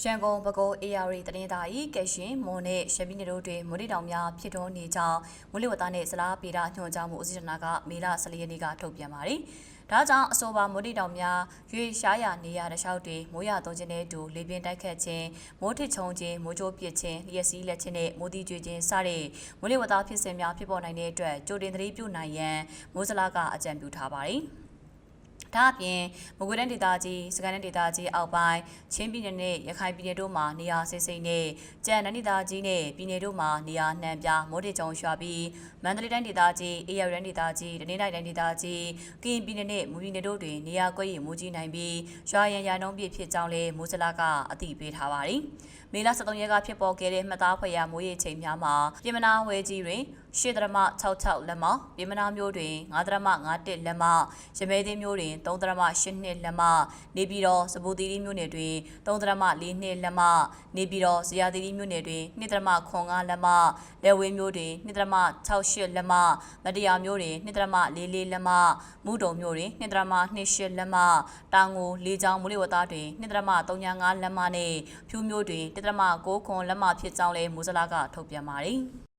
ရန်ကုန်ပဲခူးအေရီတနင်္သာရီကက်ရှင်မွန်နဲ့ရှမ်းပြည်နယ်တို့တွင်မိုးတိတောင်များဖြစ်ထွန်းနေကြောင်းမိုးလေဝသနဲ့ဇလားပေတာညွှန်ကြားမှုဦးစီးဌာနကမေလ14ရက်နေ့ကထုတ်ပြန်ပါတယ်။ဒါကြောင့်အဆိုပါမိုးတိတောင်များရွေရှားရနေရတခြားတွေမိုးရသုံးခြင်းနဲ့အတူလေပြင်းတိုက်ခတ်ခြင်းမိုးထစ်ချုံခြင်းမိုးကြိုးပစ်ခြင်းလျက်စီးလက်ခြင်းနဲ့မိုးတိကျွေးခြင်းစတဲ့မိုးလေဝသဖြစ်စဉ်များဖြစ်ပေါ်နိုင်တဲ့အတွက်ကြိုတင်သတိပြုနိုင်ရန်မိုးစလားကအကြံပြုထားပါတယ်။ ဒါအပြင်မကွေးတိုင်းဒေသကြီးစကိုင်းတိုင်းဒေသကြီးအောက်ပိုင်းချင်းပြည်နယ်နဲ့ရခိုင်ပြည်နယ်တို့မှာနေရာစိစိမ့်နဲ့ကြံတိုင်းဒေသကြီးနဲ့ပြည်နယ်တို့မှာနေရာနှံပြမိုးတေကြုံရွာပြီးမန္တလေးတိုင်းဒေသကြီးအေရတိုင်းဒေသကြီးတနင်္သာရီတိုင်းဒေသကြီးကရင်ပြည်နယ်နဲ့မူပြည်နယ်တို့တွင်နေရာကွက်ရည်မိုးကြီးနိုင်ပြီးရွာရန်ရနှုံးပြည့်ဖြစ်ကြောင်းလဲမိုးစလာကအသိပေးထားပါတယ်မေလ23ရက်ကဖြစ်ပေါ်ခဲ့တဲ့မှတ်သားဖွယ်ရာမိုးရေချိန်များမှာပြည်မနာဝဲကြီးတွင် ရှစ်ဒရမ66လက်မပြည်မနာမျိုးတွင်9ဒရမ51လက်မရမဲသိန်းမျိုးတွင်3ဒရမ82လက်မနေပြည်တော်စပူတီရီမျိုးနယ်တွင်3ဒရမ42လက်မနေပြည်တော်ဇရာတီရီမျိုးနယ်တွင်2ဒရမ95လက်မလက်ဝဲမျိုးတွင်2ဒရမ68လက်မမတရားမျိုးတွင်2ဒရမ44လက်မမူတုံမျိုးတွင်2ဒရမ28လက်မတောင်ကိုလေးချောင်းမူလဝသားတွင်2ဒရမ35လက်မနှင့်ဖြူမျိုးတွင်1ဒရမ6ခွန်လက်မဖြစ်ကြောင်းလဲမူဇလာကထုတ်ပြန်ပါသည်